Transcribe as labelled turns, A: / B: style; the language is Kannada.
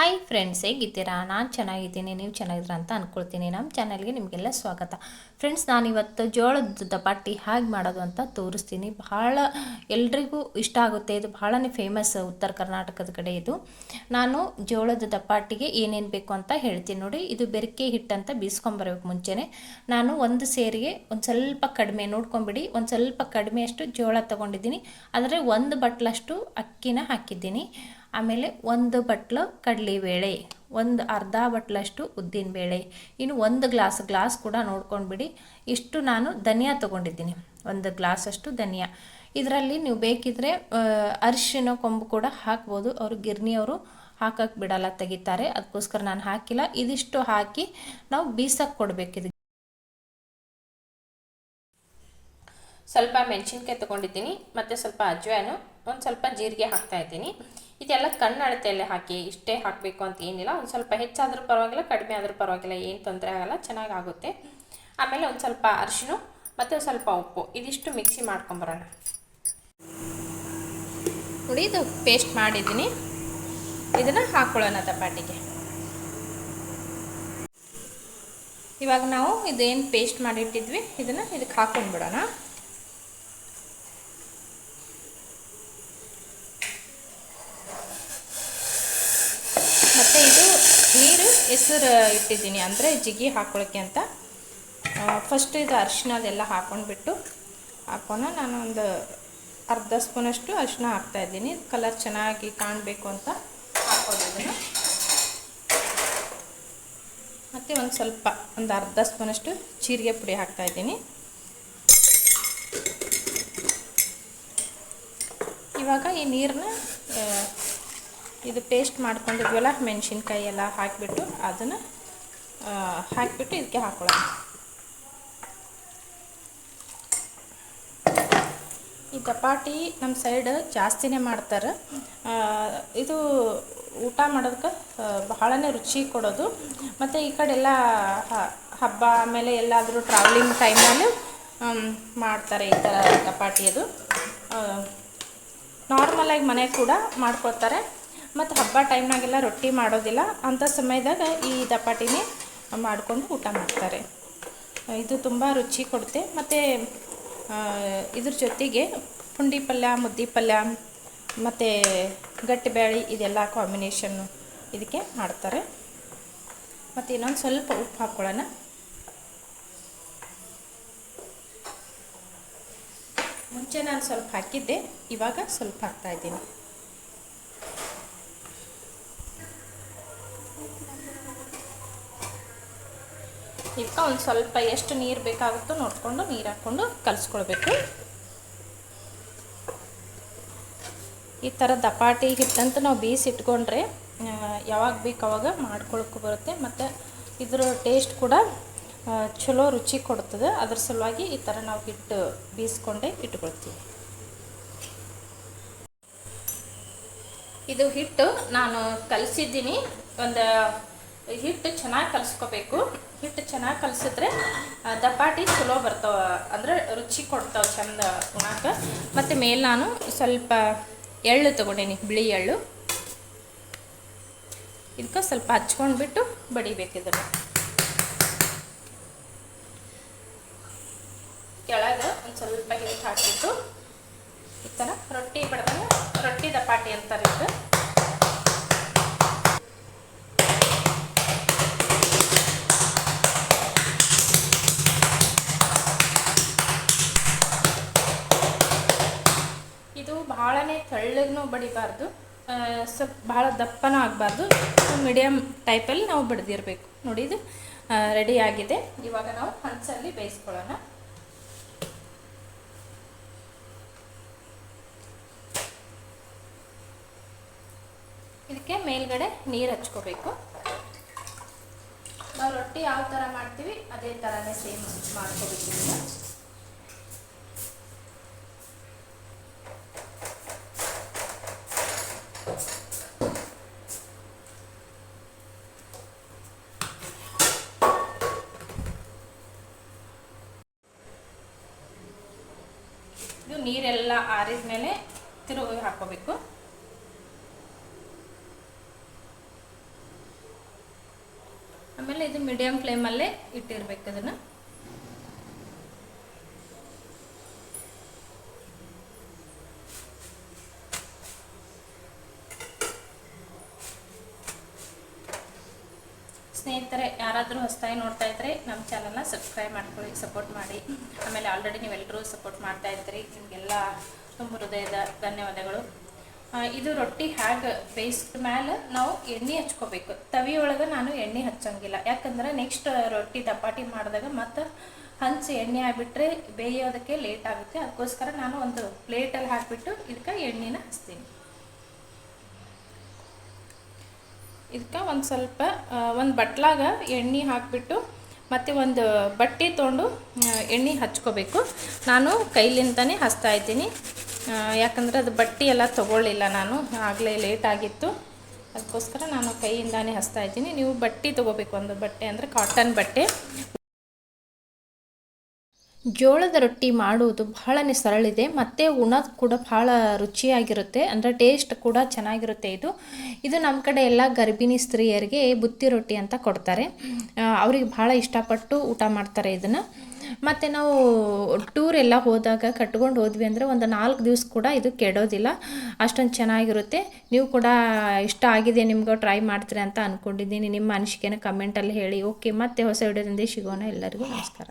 A: ಹಾಯ್ ಫ್ರೆಂಡ್ಸ್ ಹೇಗಿದ್ದೀರಾ? ನಾನು ಚೆನ್ನಾಗಿದ್ದೀನಿ, ನೀವು ಚೆನ್ನಾಗಿದ್ದೀರಾ ಅಂತ ಅಂದ್ಕೊಳ್ತೀನಿ ನಮ್ಮ ಚಾನಲ್ಗೆ ನಿಮಗೆಲ್ಲ ಸ್ವಾಗತ. ಫ್ರೆಂಡ್ಸ್ ನಾನಿವತ್ತು ಜೋಳದ ದಪಾಟಿ ಹೇಗೆ ಮಾಡೋದು ಅಂತ ತೋರಿಸ್ತೀನಿ. ಬಹಳ ಎಲ್ರಿಗೂ ಇಷ್ಟ ಆಗುತ್ತೆ. ಇದು ಬಹಳನೇ ಫೇಮಸ್ ಉತ್ತರ ಕರ್ನಾಟಕದ ಕಡೆ ಇದು. ನಾನು ಜೋಳದ ದಪಾಟಿಗೆ ಏನೇನು ಬೇಕು ಅಂತ ಹೇಳ್ತೀನಿ ನೋಡಿ. ಇದು ಬೆರಕೆ ಹಿಟ್ಟಂತ ಬೀಸ್ಕೊಂಬರ್ಬೇಕು ಮುಂಚೆನೆ. ನಾನು ಒಂದು ಸೇರಿಗೆ ಒಂದು ಸ್ವಲ್ಪ ಕಡಿಮೆ, ನೋಡ್ಕೊಂಬಿಡಿ, ಒಂದು ಸ್ವಲ್ಪ ಕಡಿಮೆಯಷ್ಟು ಜೋಳ ತೊಗೊಂಡಿದ್ದೀನಿ. ಆದರೆ ಒಂದು ಬಟ್ಲಷ್ಟು ಅಕ್ಕಿನ ಹಾಕಿದ್ದೀನಿ. ಆಮೇಲೆ ಒಂದು ಬಟ್ಲು ಕಡಲೆಬೇಳೆ ಒಂದು ಅರ್ಧ ಬಟ್ಲಷ್ಟು ಉದ್ದಿನಬೇಳೆ ಇನ್ನು ಒಂದು ಗ್ಲಾಸ್ ಗ್ಲಾಸ್ ಕೂಡ ನೋಡ್ಕೊಂಡ್ಬಿಡಿ. ಇಷ್ಟು ನಾನು ಧನಿಯಾ ತೊಗೊಂಡಿದ್ದೀನಿ, ಒಂದು ಗ್ಲಾಸಷ್ಟು ಧನಿಯಾ. ಇದರಲ್ಲಿ ನೀವು ಬೇಕಿದ್ರೆ ಅರಿಶಿನ ಕೊಂಬು ಕೂಡ ಹಾಕ್ಬೋದು. ಅವರು ಗಿರ್ನಿಯವರು ಹಾಕಕ್ಕೆ ಬಿಡಲ್ಲ ತೆಗಿತಾರೆ, ಅದಕ್ಕೋಸ್ಕರ ನಾನು ಹಾಕಿಲ್ಲ. ಇದಿಷ್ಟು ಹಾಕಿ ನಾವು ಬೀಸಕ್ಕೆ ಕೊಡಬೇಕಿದು ಸ್ವಲ್ಪ ಮೆಣಸಿನ್ಕಾಯಿ ತೊಗೊಂಡಿದ್ದೀನಿ, ಮತ್ತು ಸ್ವಲ್ಪ ಅಜ್ವಾನು ಒಂದು ಸ್ವಲ್ಪ ಜೀರಿಗೆ ಹಾಕ್ತಾ ಇದ್ದೀನಿ. ಇದೆಲ್ಲ ಕಣ್ಣು ಅಳತೆಯಲ್ಲೇ ಹಾಕಿ, ಇಷ್ಟೇ ಹಾಕಬೇಕು ಅಂತ ಏನಿಲ್ಲ. ಒಂದು ಸ್ವಲ್ಪ ಹೆಚ್ಚಾದರೂ ಪರವಾಗಿಲ್ಲ, ಕಡಿಮೆ ಆದರೂ ಪರವಾಗಿಲ್ಲ, ಏನು ತೊಂದರೆ ಆಗಲ್ಲ ಚೆನ್ನಾಗಿ ಆಗುತ್ತೆ ಆಮೇಲೆ ಒಂದು ಸ್ವಲ್ಪ ಅರಿಶಿನ ಮತ್ತು ಸ್ವಲ್ಪ ಉಪ್ಪು, ಇದಿಷ್ಟು ಮಿಕ್ಸಿ ಮಾಡ್ಕೊಂಬರೋಣ. ನೋಡಿ, ಇದು ಪೇಸ್ಟ್ ಮಾಡಿದ್ದೀನಿ. ಇದನ್ನು ಹಾಕ್ಕೊಳ್ಳೋಣ ತಪಾಟಿಗೆ ಇವಾಗ ನಾವು ಇದೇನು ಪೇಸ್ಟ್ ಮಾಡಿಟ್ಟಿದ್ವಿ, ಇದನ್ನು ಇದಕ್ಕೆ ಹಾಕೊಂಡ್ಬಿಡೋಣ ಮತ್ತು ಇದು ನೀರು ಹೆಸರು ಇಟ್ಟಿದ್ದೀನಿ ಅಂದರೆ ಜಿಗಿ ಹಾಕೊಳ್ಳೋಕ್ಕೆ ಅಂತ. ಫಸ್ಟ್ ಇದು ಅರಿಶಿನ ಅದೆಲ್ಲ ಹಾಕೊಂಡ್ಬಿಟ್ಟು ಹಾಕೋಣ. ನಾನು ಒಂದು ಅರ್ಧ ಸ್ಪೂನಷ್ಟು ಅರಿಶಿನ ಹಾಕ್ತಾಯಿದ್ದೀನಿ ಕಲರ್ ಚೆನ್ನಾಗಿ ಕಾಣಬೇಕು ಅಂತ ಹಾಕೋದಿದ್ದೀನಿ ಮತ್ತು ಒಂದು ಸ್ವಲ್ಪ, ಒಂದು ಅರ್ಧ ಸ್ಪೂನಷ್ಟು ಜೀರಿಗೆ ಪುಡಿ ಹಾಕ್ತಾಯಿದ್ದೀನಿ ಇವಾಗ ಈ ನೀರನ್ನ ಇದು ಪೇಸ್ಟ್ ಮಾಡ್ಕೊಂಡಿದ್ವಲ್ಲ, ಮೆಣಸಿನ್ಕಾಯಿ ಎಲ್ಲ ಹಾಕಿಬಿಟ್ಟು ಅದನ್ನು ಹಾಕಿಬಿಟ್ಟು ಇದಕ್ಕೆ ಹಾಕೊಳ್ಳೋಣ. ಈ ದಪಾಟಿ ನಮ್ಮ ಸೈಡ್ ಜಾಸ್ತಿನೇ ಮಾಡ್ತಾರೆ. ಇದು ಊಟ ಮಾಡೋದಕ್ಕೆ ಬಹಳನೇ ರುಚಿ ಕೊಡೋದು. ಮತ್ತು ಈ ಕಡೆ ಎಲ್ಲ ಹಬ್ಬ ಆಮೇಲೆ ಎಲ್ಲಾದರೂ ಟ್ರಾವೆಲಿಂಗ್ ಟೈಮಲ್ಲಿ ಮಾಡ್ತಾರೆ ಈ ಥರ ದಪಾಟಿ ಅದು. ನಾರ್ಮಲಾಗಿ ಮನೆ ಕೂಡ ಮಾಡ್ಕೊಳ್ತಾರೆ. ಮತ್ತು ಹಬ್ಬ ಟೈಮ್ನಾಗೆಲ್ಲ ರೊಟ್ಟಿ ಮಾಡೋದಿಲ್ಲ. ಅಂಥ ಸಮಯದಾಗ ಈ ದಪಾಟಿನೇ ಮಾಡಿಕೊಂಡು ಊಟ ಮಾಡ್ತಾರೆ. ಇದು ತುಂಬ ರುಚಿ ಕೊಡುತ್ತೆ. ಮತ್ತು ಇದ್ರ ಜೊತೆಗೆ ಪುಂಡಿ ಪಲ್ಯ, ಮುದ್ದೆ ಪಲ್ಯ, ಮತ್ತು ಗಟ್ಟಿ ಇದೆಲ್ಲ ಕಾಂಬಿನೇಷನ್ನು ಇದಕ್ಕೆ ಮಾಡ್ತಾರೆ. ಮತ್ತು ಇನ್ನೊಂದು ಸ್ವಲ್ಪ ಉಪ್ಪು ಹಾಕ್ಕೊಳ್ಳೋಣ ಮುಂಚೆ ನಾನು ಸ್ವಲ್ಪ ಹಾಕಿದ್ದೆ, ಇವಾಗ ಸ್ವಲ್ಪ ಹಾಕ್ತಾಯಿದ್ದೀನಿ ಇದಕ್ಕೆ ಒಂದು ಸ್ವಲ್ಪ ಎಷ್ಟು ನೀರು ಬೇಕಾಗುತ್ತೋ ನೋಡಿಕೊಂಡು ನೀರು ಹಾಕ್ಕೊಂಡು ಕಲಿಸ್ಕೊಳ್ಬೇಕು. ಈ ಥರ ದಪಾಟಿ ಹಿಟ್ಟಂತ ನಾವು ಬೀಸಿ ಇಟ್ಕೊಂಡ್ರೆ ಯಾವಾಗ ಬೇಕು ಅವಾಗ ಮಾಡ್ಕೊಳಕ್ಕೂ ಬರುತ್ತೆ. ಮತ್ತು ಇದ್ರ ಟೇಸ್ಟ್ ಕೂಡ ಚಲೋ ರುಚಿ ಕೊಡ್ತದೆ. ಅದ್ರ ಸಲುವಾಗಿ ಈ ಥರ ನಾವು ಹಿಟ್ಟು ಬೀಸ್ಕೊಂಡೇ ಇಟ್ಕೊಳ್ತೀವಿ. ಇದು ಹಿಟ್ಟು ನಾನು ಕಲಿಸಿದ್ದೀನಿ. ಒಂದು ಹಿಟ್ಟು ಚೆನ್ನಾಗಿ ಕಲಿಸ್ಕೋಬೇಕು. ಹಿಟ್ಟು ಚೆನ್ನಾಗಿ ಕಲಿಸಿದ್ರೆ ದಪಾಟಿ ಚಲೋ ಬರ್ತಾವೆ, ಅಂದರೆ ರುಚಿ ಕೊಡ್ತಾವೆ ಚಂದ ಉಣಾಕ. ಮತ್ತು ಮೇಲೆ ನಾನು ಸ್ವಲ್ಪ ಎಳ್ಳು ತೊಗೊಂಡೀನಿ, ಬಿಳಿ ಎಳ್ಳು. ಇದಕ್ಕೆ ಸ್ವಲ್ಪ ಹಚ್ಕೊಂಡ್ಬಿಟ್ಟು ಬಡಿಬೇಕು ಇದನ್ನು. ಕೆಳಗೆ ಒಂದು ಸ್ವಲ್ಪ ಹಿಟ್ಟು ಹಾಕಿಬಿಟ್ಟು, ಈ ಥರ ರೊಟ್ಟಿ ಬಡ್ದಂಗೆ ರೊಟ್ಟಿ ದಪಾಟಿ ಅಂತಾರೆ ಇದು ಭಾಳನೇ ತೆಳ್ಳಗೂ ಬಡಿಬಾರ್ದು. ಸ್ವಲ್ಪ ಭಾಳ ದಪ್ಪನೂ ಆಗಬಾರ್ದು. ಮೀಡಿಯಮ್ ಟೈಪಲ್ಲಿ ನಾವು ಬಡ್ದಿರಬೇಕು. ನೋಡಿ ಇದು ರೆಡಿ ಆಗಿದೆ. ಇವಾಗ ನಾವು ಹಂಚಲ್ಲಿ ಬೇಯಿಸ್ಕೊಳ್ಳೋಣ. ಇದಕ್ಕೆ ಮೇಲ್ಗಡೆ ನೀರು ಹಚ್ಕೋಬೇಕು. ನಾವು ರೊಟ್ಟಿ ಯಾವ ಥರ ಮಾಡ್ತೀವಿ, ಅದೇ ಥರನೇ ಸೇಮ್ ಮಾಡ್ಕೋಬೇಕು. ನೀರೆಲ್ಲ ಆರಿದ ಮೇಲೆ ತಿರುಗಿ ಹಾಕೋಬೇಕು ಆಮೇಲೆ ಇದು ಮೀಡಿಯಮ್ ಫ್ಲೇಮಲ್ಲೇ ಇಟ್ಟಿರ್ಬೇಕು ಅದನ್ನು. ಸ್ನೇಹಿತರೆ ಯಾರಾದರೂ ಹೊಸದಾಗಿ ನೋಡ್ತಾ ಇದ್ರೆ ನಮ್ಮ ಚಾನಲ್ನ ಸಬ್ಸ್ಕ್ರೈಬ್ ಮಾಡ್ಕೊಳ್ಳಿ ಸಪೋರ್ಟ್ ಮಾಡಿ. ಆಮೇಲೆ ಆಲ್ರೆಡಿ ನೀವೆಲ್ಲರೂ ಸಪೋರ್ಟ್ ಮಾಡ್ತಾ ಇರ್ತೀರಿ ನಿಮಗೆಲ್ಲ ತುಂಬ ಹೃದಯದ ಧನ್ಯವಾದಗಳು. ಇದು ರೊಟ್ಟಿ ಹ್ಯಾಗೆ ಬೇಯಿಸಿದ ಮೇಲೆ ನಾವು ಎಣ್ಣೆ ಹಚ್ಕೋಬೇಕು. ತವಿ ಒಳಗೆ ನಾನು ಎಣ್ಣೆ ಹಚ್ಚೋಂಗಿಲ್ಲ. ಯಾಕಂದ್ರೆ ನೆಕ್ಸ್ಟ್ ರೊಟ್ಟಿ ದಪಾಟಿ ಮಾಡಿದಾಗ ಮತ್ತು ಹಂಚಿ ಎಣ್ಣೆ ಆಗಿಬಿಟ್ರೆ ಬೇಯೋದಕ್ಕೆ ಲೇಟ್ ಆಗುತ್ತೆ. ಅದಕ್ಕೋಸ್ಕರ ನಾನು ಒಂದು ಪ್ಲೇಟಲ್ಲಿ ಹಾಕಿಬಿಟ್ಟು ಇದಕ್ಕೆ ಎಣ್ಣೆನ ಹಚ್ತೀನಿ. ಇದಕ್ಕೆ ಒಂದು ಸ್ವಲ್ಪ ಒಂದು ಬಟ್ಲಾಗ ಎಣ್ಣೆ ಹಾಕಿಬಿಟ್ಟು ಮತ್ತು ಒಂದು ಬಟ್ಟೆ ತೊಗೊಂಡು ಎಣ್ಣೆ ಹಚ್ಕೋಬೇಕು. ನಾನು ಕೈಲಿಂದನೇ ಹಚ್ತಾ ಇದ್ದೀನಿ. ಯಾಕಂದರೆ ಅದು ಬಟ್ಟೆ ಎಲ್ಲ ತೊಗೊಳ್ಳಿಲ್ಲ ನಾನು, ಆಗಲೇ ಲೇಟ್ ಆಗಿತ್ತು. ಅದಕ್ಕೋಸ್ಕರ ನಾನು ಕೈಯಿಂದಾನೇ ಹಚ್ತಾ ಇದ್ದೀನಿ. ನೀವು ಬಟ್ಟೆ ತೊಗೋಬೇಕು ಒಂದು ಬಟ್ಟೆ ಅಂದರೆ ಕಾಟನ್ ಬಟ್ಟೆ. ಜೋಳದ ರೊಟ್ಟಿ ಮಾಡುವುದು ಬಹಳನೇ ಸರಳಿದೆ ಮತ್ತು ಉಣೋದು ಕೂಡ ಬಹಳ ರುಚಿಯಾಗಿರುತ್ತೆ. ಅಂದರೆ ಟೇಸ್ಟ್ ಕೂಡ ಚೆನ್ನಾಗಿರುತ್ತೆ ಇದು. ಇದು ನಮ್ಮ ಕಡೆ ಎಲ್ಲ ಗರ್ಭಿಣಿ ಸ್ತ್ರೀಯರಿಗೆ ಬುತ್ತಿ ರೊಟ್ಟಿ ಅಂತ ಕೊಡ್ತಾರೆ. ಅವ್ರಿಗೆ ಭಾಳ ಇಷ್ಟಪಟ್ಟು ಊಟ ಮಾಡ್ತಾರೆ ಇದನ್ನು. ಮತ್ತು ನಾವು ಟೂರ್ ಎಲ್ಲ ಹೋದಾಗ ಕಟ್ಕೊಂಡು ಹೋದ್ವಿ ಅಂದರೆ ಒಂದು ನಾಲ್ಕು ದಿವಸ ಕೂಡ ಇದು ಕೆಡೋದಿಲ್ಲ. ಅಷ್ಟೊಂದು ಚೆನ್ನಾಗಿರುತ್ತೆ. ನೀವು ಕೂಡ ಇಷ್ಟ ಆಗಿದೆ ನಿಮ್ಗೆ ಟ್ರೈ ಮಾಡ್ತೀರಿ ಅಂತ ಅಂದ್ಕೊಂಡಿದ್ದೀನಿ ನಿಮ್ಮ ಅನಿಸಿಕೆನ ಕಮೆಂಟಲ್ಲಿ ಹೇಳಿ. ಓಕೆ ಮತ್ತೆ ಹೊಸ ವಿಡಿಯೋದಿಂದ ಸಿಗೋಣ ಎಲ್ಲರಿಗೂ. ನಮಸ್ಕಾರ.